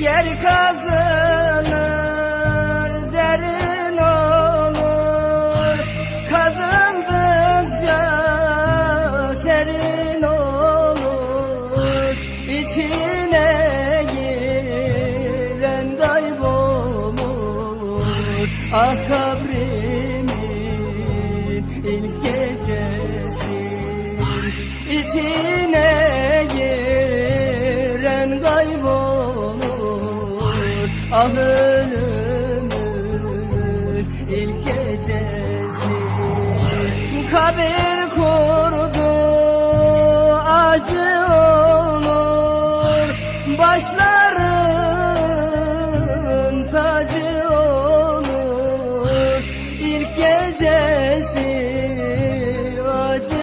Yer kazılır derin olur. Kazıldıkça serin olur. İçine giren kaybolur Ah kabrimin ilk gecesi Ah ölümün ilk gecesi. Kabir kurdu acı olur. Başların tacı olur. İlk gecesi acı